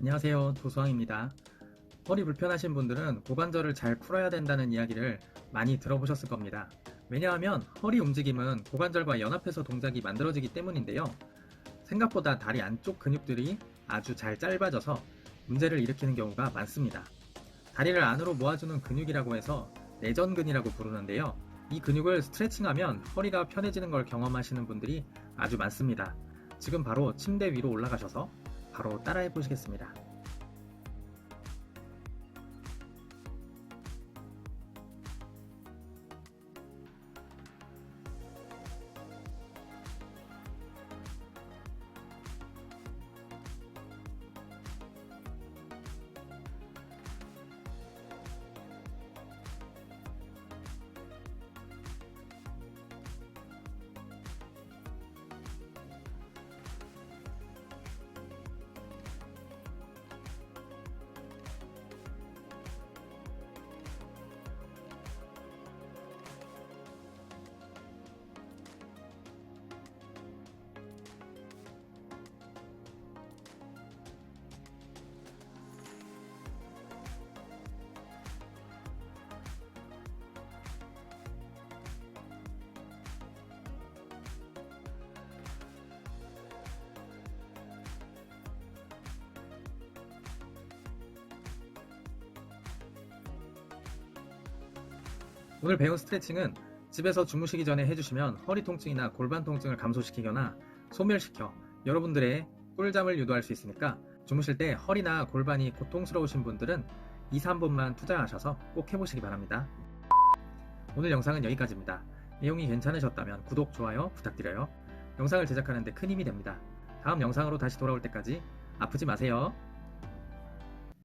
안녕하세요. 도수왕입니다. 허리 불편하신 분들은 고관절을 잘 풀어야 된다는 이야기를 많이 들어보셨을 겁니다. 왜냐하면 허리 움직임은 고관절과 연합해서 동작이 만들어지기 때문인데요. 생각보다 다리 안쪽 근육들이 아주 잘 짧아져서 문제를 일으키는 경우가 많습니다. 다리를 안으로 모아주는 근육이라고 해서 내전근이라고 부르는데요. 이 근육을 스트레칭하면 허리가 편해지는 걸 경험하시는 분들이 아주 많습니다. 지금 바로 침대 위로 올라가셔서 바로 따라해 보시겠습니다. 오늘 배운 스트레칭은 집에서 주무시기 전에 해주시면 허리 통증이나 골반 통증을 감소시키거나 소멸시켜 여러분들의 꿀잠을 유도할 수 있으니까 주무실 때 허리나 골반이 고통스러우신 분들은 2, 3분만 투자하셔서 꼭 해보시기 바랍니다. 오늘 영상은 여기까지입니다. 내용이 괜찮으셨다면 구독, 좋아요 부탁드려요. 영상을 제작하는데 큰 힘이 됩니다. 다음 영상으로 다시 돌아올 때까지 아프지 마세요.